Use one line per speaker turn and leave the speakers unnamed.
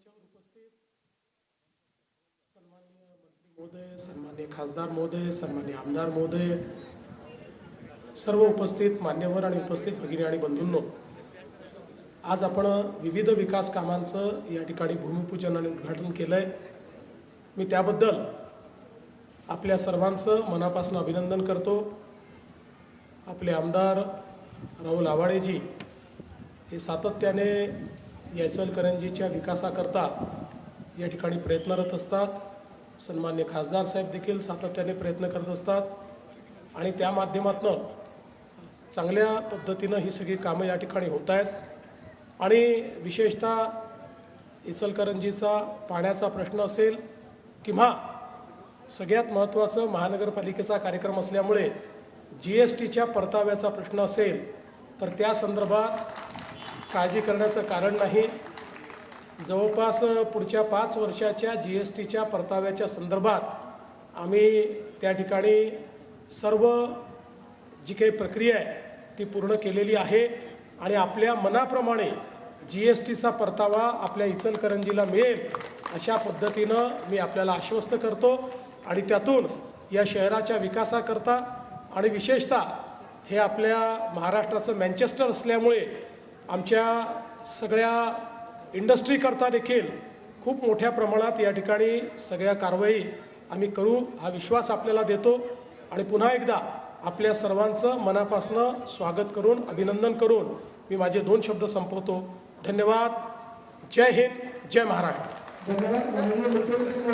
मंचावर उपस्थित. सन्माननीय मंत्री महोदय सन्मान्य खासदार महोदय सन्मान्य आमदार महोदय सर्व उपस्थित मान्यवर आणि उपस्थित भगिनी आणि बंधूंनो आज आपण विविध विकास कामांचं या ठिकाणी भूमिपूजन आणि उद्घाटन केलं आहे मी त्याबद्दल आपल्या सर्वांचं मनापासून अभिनंदन करतो. आपले आमदार राहुल आवाडेजी हे सातत्याने या इचलकरंजीच्या विकासाकरता या ठिकाणी प्रयत्नरत असतात. सन्मान्य खासदार साहेब देखील सातत्याने प्रयत्न करत असतात. आणि त्या माध्यमातून चांगल्या पद्धतीनं ही सगळी कामं या ठिकाणी होत आहेत आणि विशेषतः इचलकरंजीचा पाण्याचा प्रश्न असेल किंवा सगळ्यात महत्त्वाचं महानगरपालिकेचा कार्यक्रम असल्यामुळे जी एस टीच्या परताव्याचा प्रश्न असेल तर त्या संदर्भात काळजी करण्याचं कारण नाही. जवळपास पुढच्या पाच वर्षाच्या जी एस टीच्या परताव्याच्या संदर्भात आम्ही त्या ठिकाणी सर्व जी काही प्रक्रिया आहे ती पूर्ण केलेली आहे आणि आपल्या मनाप्रमाणे जी एस टीचा परतावा आपल्या इचलकरंजीला मिळेल अशा पद्धतीनं मी आपल्याला आश्वस्त करतो आणि त्यातून या शहराच्या विकासाकरता आणि विशेषतः हे आपल्या महाराष्ट्राचं मँचेस्टर असल्यामुळे आमच्या सगळ्या इंडस्ट्रीकरता देखील खूप मोठ्या प्रमाणात या ठिकाणी सगळ्या कारवाई आम्ही करू हा विश्वास आपल्याला देतो. आणि पुन्हा एकदा आपल्या सर्वांचं मनापासनं स्वागत करून अभिनंदन करून मी माझे दोन शब्द संपवतो. धन्यवाद. जय हिंद. जय महाराष्ट्र.
धन्यवाद.